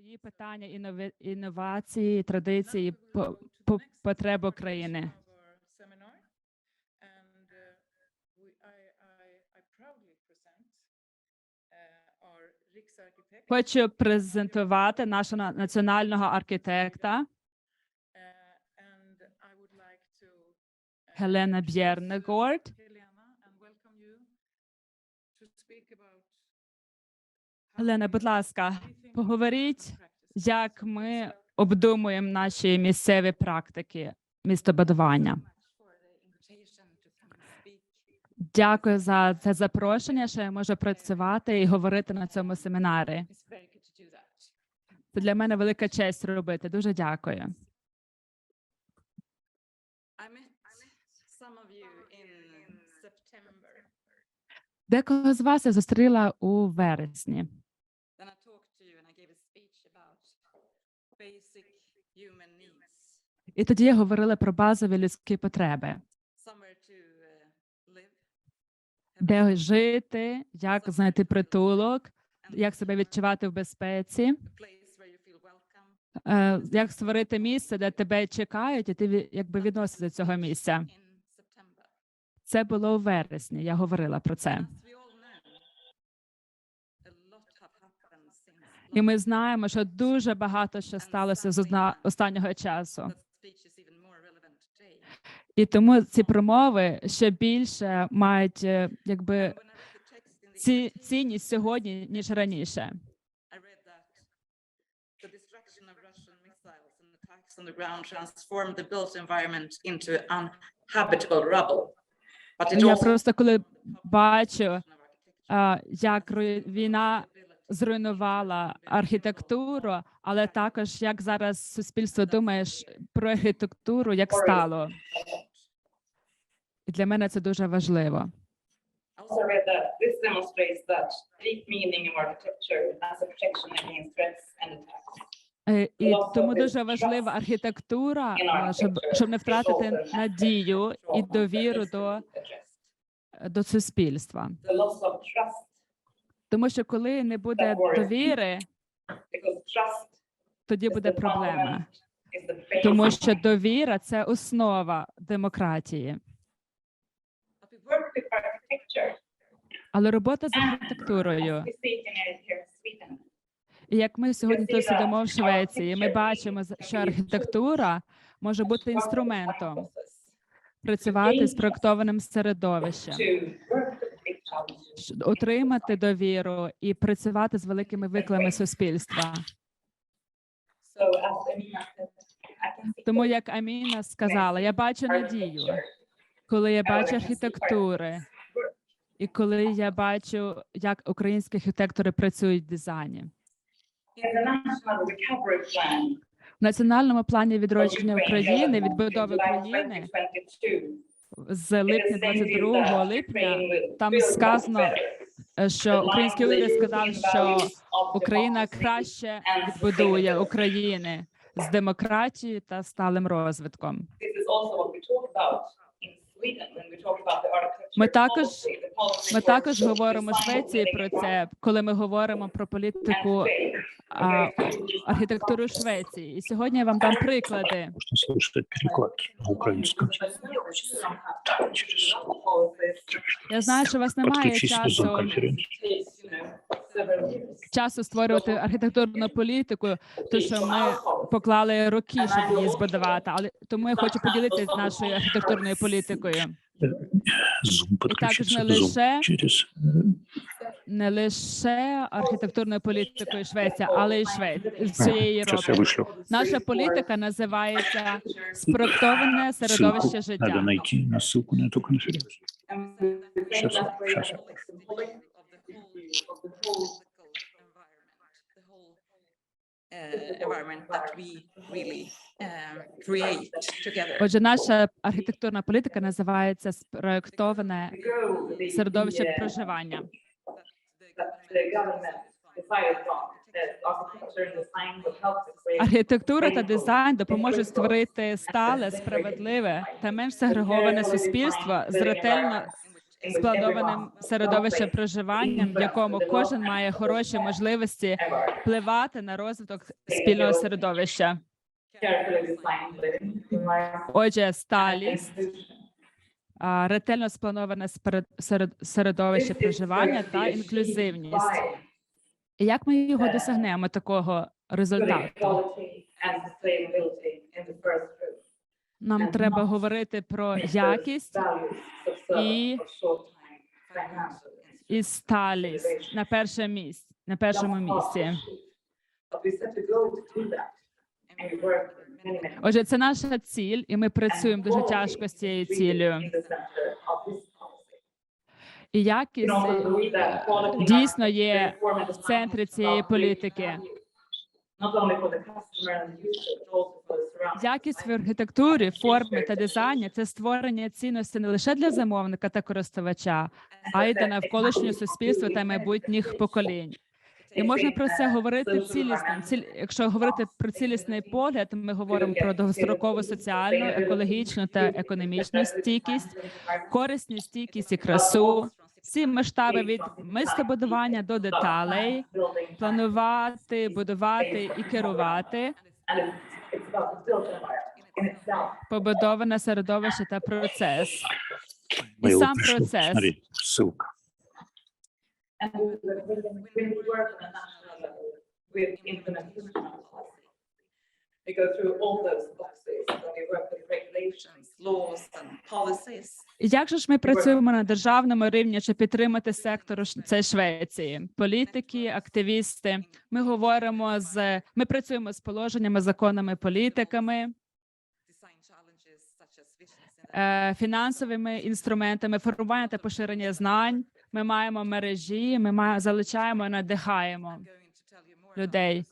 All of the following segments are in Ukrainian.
свої питання інновації, традиції, по, по потреб України. seminar. And we, I, I, I proudly present our Riksarkitekt. Хочу презентувати нашого національного архітекта Гелена Бєрнегорд. Гелена, будь ласка, поговоріть, як ми обдумуємо наші місцеві практики містобудування. Дякую за це запрошення, що я можу працювати і говорити на цьому семінарі. Це для мене велика честь робити. Дуже дякую. Декого з вас я зустріла у вересні. І тоді я говорила про базові людські потреби, uh, де жити, як знайти притулок, як себе відчувати в безпеці, е, як створити місце, де тебе чекають, і ти якби відносишся до цього місця. Це було у вересні. Я говорила про це. І ми знаємо, що дуже багато що сталося з останнього часу. І тому ці промови ще більше мають е, якби ці цінність сьогодні ніж раніше. On the ground transformed the built environment into uninhabitable rubble. But it Я просто коли бачу, як війна зруйнувала архітектуру, але також як зараз суспільство думає про архітектуру, як стало. І для мене це дуже важливо. Also read that this demonstrates that deep meaning of architecture as a protection against threats and attacks. Е, І тому дуже важлива архітектура, щоб, щоб не втратити надію і довіру до, до суспільства. Тому що коли не буде довіри, тоді буде проблема. Тому що довіра це основа демократії. But we work with architecture. Але робота з архітектурою, in Sweden. і як ми сьогодні тут сидимо в Швеції, ми бачимо, що архітектура може бути інструментом працювати з проектованим середовищем, отримати довіру і працювати з великими викликами суспільства. Тому як Аміна сказала, я бачу надію, коли я бачу архітектури, і коли я бачу, як українські архітектори працюють в дизайні. В національному плані відродження України, відбудови України з липня stated 22 липня там сказано, що український уряд сказав, що Україна краще відбудує. України з демократією та сталим розвитком. Ми також- Ми також говоримо Швеції про це, коли ми говоримо про політику а, архітектуру Швеції. І сьогодні я вам дам приклади. Я знаю, що у вас немає часу часу створювати архітектурну політику, то що ми поклали роки, щоб її збудувати. Але тому я хочу поділитися нашою архітектурною політикою Zoom подключиться не к Zoom лише- через э, Не лише архітектурною політикою Швеції, але й Швеції всієї Сейчас я Європи. вышлю. Наша політика називається спроектоване середовище Ссылку життя. надо найти на ссылку на эту конференцию. And we think Сейчас, that way сейчас. uh, environment that we really um, create together. Отже, наша архітектурна політика називається спроектоване середовище проживання. Архітектура та дизайн допоможуть створити стале, справедливе та менш сегреговане суспільство з ретельно спланованим середовищем проживанням, в якому кожен має хороші можливості впливати на розвиток спільного середовища. Отже, сталість, ретельно сплановане середовище проживання та інклюзивність. Як ми його досягнемо такого результату? Нам треба говорити про якість і, і сталість на перше місце, на першому місці. Отже, це наша ціль, і ми працюємо дуже тяжко з цією цілею. І якість дійсно є в центрі цієї політики. Якість в архітектурі, форми та дизайні це створення цінності не лише для замовника та користувача, а й для навколишнього суспільства та майбутніх поколінь. І можна про це говорити цілісно. Ціль, якщо говорити про цілісний погляд, ми говоримо про довгострокову соціальну, екологічну та економічну стійкість, корисність, стійкість і красу. Всі масштаби від мистобудування до деталей, планувати, будувати і керувати, побудоване середовище та процес. Его сам. Смотри, ссылка. When we work on a national level with implementation. We go through all those boxes, when we work with regulations, laws and policies. Як же ж ми працюємо на державному рівні, щоб підтримати сектор це Швеції? Політики, активісти. Ми говоримо з ми працюємо з положеннями, законами, політиками, е, фінансовими інструментами, формування та поширення знань. Ми маємо мережі, ми маємо залучаємо, надихаємо людей.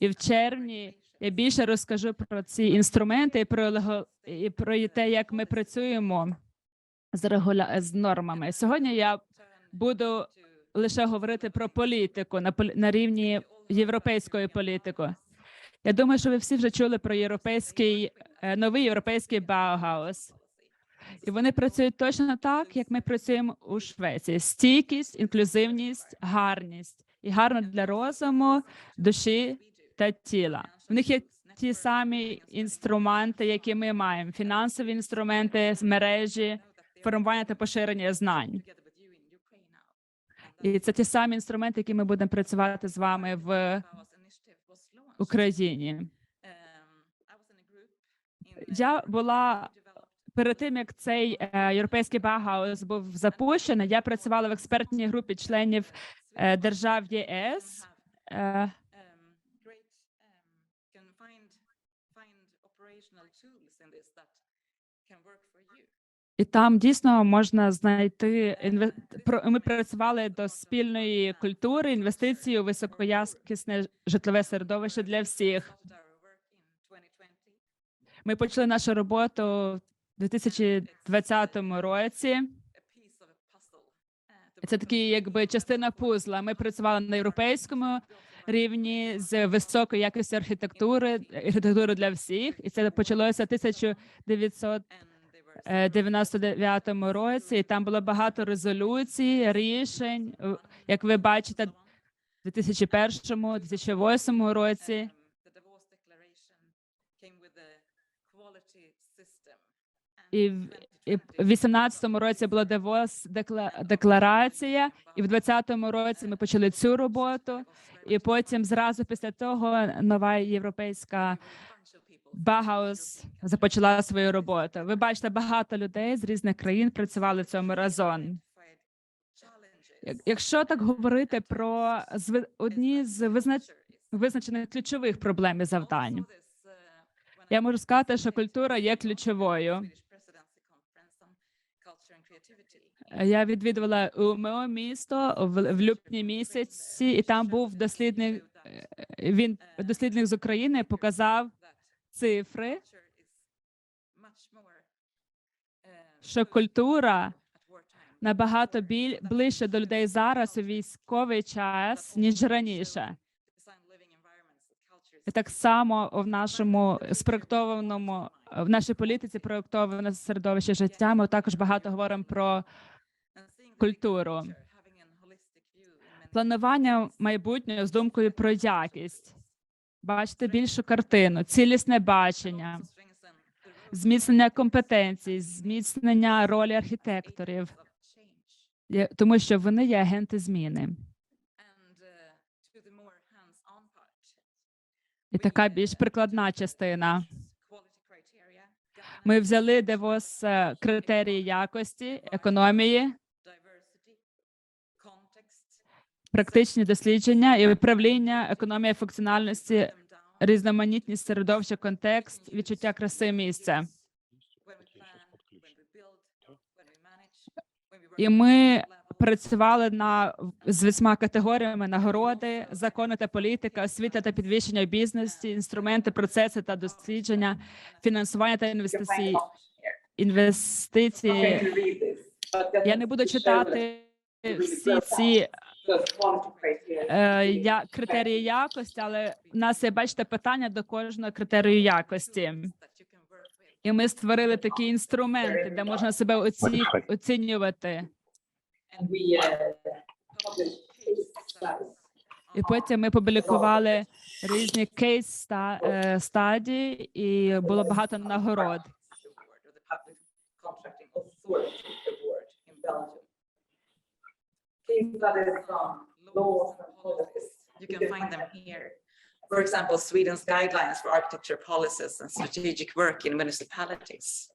І в червні я більше розкажу про ці інструменти і про і про те, як ми працюємо з регуля... з нормами. Сьогодні я буду лише говорити про політику на на рівні європейської політики. Я думаю, що ви всі вже чули про європейський е, новий європейський Баугаус. І вони працюють точно так, як ми працюємо у Швеції: стійкість, інклюзивність, гарність і гарно для розуму, душі та тіла. В них є ті самі інструменти, які ми маємо: фінансові інструменти, мережі, формування та поширення знань. І це ті самі інструменти, які ми будемо працювати з вами в. Україні. Я була перед тим, як цей е, європейський Баугаус був запущений. Я працювала в експертній групі членів е, держав ЄС. І там дійсно можна знайти інве... Ми працювали до спільної культури, інвестиції у високоякісне житлове середовище для всіх. Stopped our work in 2020. Ми почали нашу роботу в 2020 році. Це такі, якби частина пузла. Ми працювали на європейському рівні з високої якості архітектури, архітектури для всіх, і це почалося в 1900 and they were е, 99 році, і там було багато резолюцій, рішень, е, як ви бачите, в 2001, 2008 році. І в і в 18 році була Девос декла- декларація, і в 20 році ми почали цю роботу. І потім зразу після того нова європейська Багаус започала свою роботу. Ви бачите, багато людей з різних країн працювали в цьому разом. Як- Якщо так говорити про одні з визна- визначених ключових проблем і завдань, я можу сказати, що культура є ключовою. Я відвідувала УМО місто в, лютні місяці, і там був дослідник. е, Він дослідник з України показав цифри, що культура набагато біль ближче до людей зараз у військовий час ніж раніше. І так само в нашому спроектованому в нашій політиці проєктоване середовище життя. Ми також багато говоримо про культуру. Планування майбутнього з думкою про якість. Бачите більшу картину, цілісне бачення, зміцнення компетенцій, зміцнення ролі архітекторів, тому що вони є агенти зміни. І така більш прикладна частина. Ми взяли Девос е, критерії якості, економії, практичні дослідження і управління, економія функціональності, різноманітність середовища, контекст, відчуття краси місця. І ми працювали на з вісьма категоріями нагороди, закони та політика, освіта та підвищення в бізнесі, інструменти, процеси та дослідження, фінансування та інвестиції. Інвестиції. Я не буду читати всі ці е, я, критерії якості, але в нас є, бачите, питання до кожного критерію якості. І ми створили такі інструменти, де можна себе оці, оцінювати. Studies. І потім ми публікували різні кейс ста- е, стадії, і було багато нагород. Belgium. Case studies from laws and policies. You can find them here. For example, Sweden's guidelines for architecture policies and strategic work in municipalities.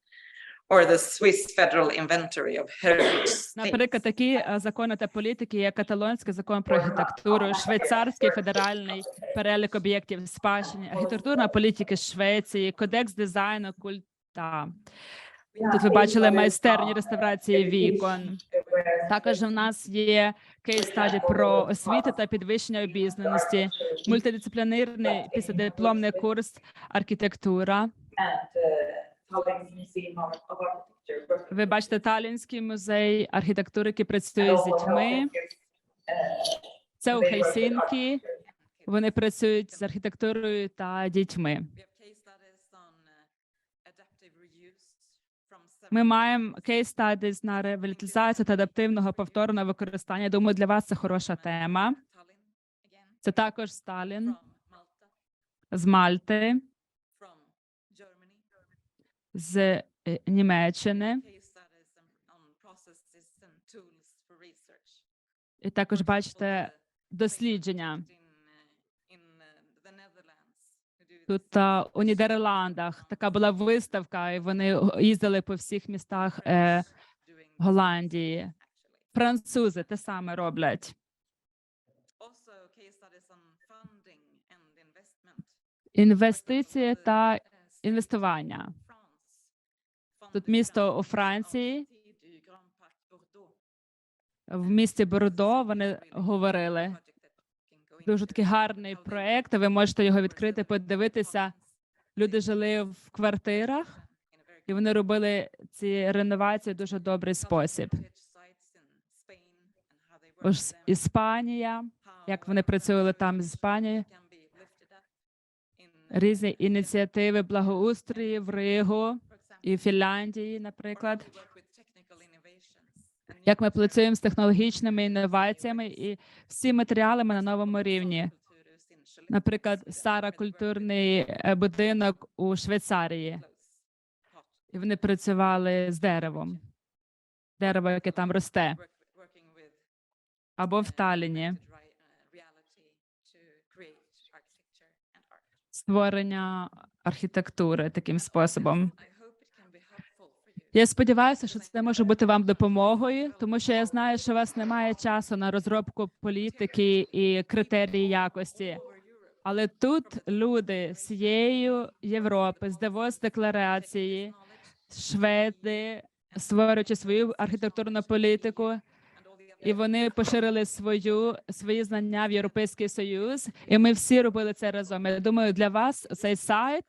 Or the Swiss Federal Inventory of Heritage Наприклад, Things. такі е, закони та політики, як каталонський закон про архітектуру, швейцарський федеральний перелік об'єктів спадщини, архітектурна політика Швеції, кодекс дизайну, культа. Тут ви бачили майстерні реставрації вікон. Також у нас є кейс стаді про освіту та підвищення обізнаності, мультидисциплінарний післядипломний курс архітектура. Uh, Ви бачите Талінський музей архітектури, який працює з дітьми. Це у Хельсінкі. Вони працюють з архітектурою та дітьми. Ми маємо кейс стадіс на реабілітацію та адаптивного повторного використання. Думаю, для вас це хороша тема. Tallinn Це також Сталін з Мальти, з е, Німеччини, research. і також бачите дослідження. Тут а, у Нідерландах така була виставка, і вони їздили по всіх містах е, Голландії. Французи те саме роблять. Інвестиції та інвестування. Тут місто у Франції, в місті Бордо. Вони говорили. Project that can go Дуже такий гарний проект. Ви можете його відкрити, подивитися. Люди жили в квартирах, і вони робили ці реновації в дуже добрий спосіб. Ось Іспанія, як вони працювали там з uh, Різні ініціативи благоустрої в Ригу і Фінляндії, наприклад. we work with technical innovations and new Як ми працюємо з технологічними інноваціями і всі матеріалами на новому рівні. Наприклад, Сара культурний е, будинок у Швейцарії, і вони працювали з деревом, дерево, яке там росте, або в Талліні. створення архітектури таким способом. Я сподіваюся, що це може бути вам допомогою, тому що я знаю, що у вас немає часу на розробку політики і критерії якості. Але тут люди з всієї Європи, з Девос декларації, шведи, створюючи свою архітектурну політику, і вони поширили свою свої знання в Європейський Союз, і ми всі робили це разом. Я думаю, для вас цей сайт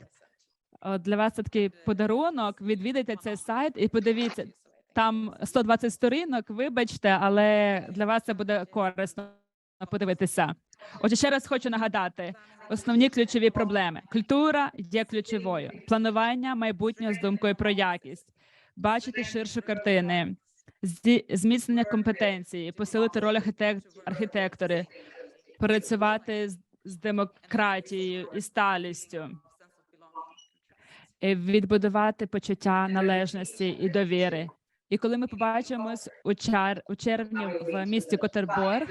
для вас це такий подарунок. Відвідайте цей сайт і подивіться. Там 120 сторінок. Вибачте, але для вас це буде корисно подивитися. Отже, ще раз хочу нагадати: основні ключові проблеми: культура є ключовою, планування майбутнього з думкою про якість, бачити ширшу картини, зміцнення компетенції, посилити роль архітектори, працювати з, демократією і сталістю, відбудувати почуття належності і довіри. І коли ми побачимось у, чар, у червні в місті Котерборг,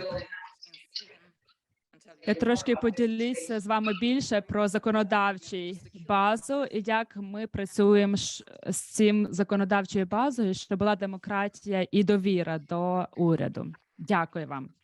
я трошки поділюся з вами більше про законодавчий базу і як ми працюємо з цим законодавчою базою, щоб була демократія і довіра до уряду. Дякую вам.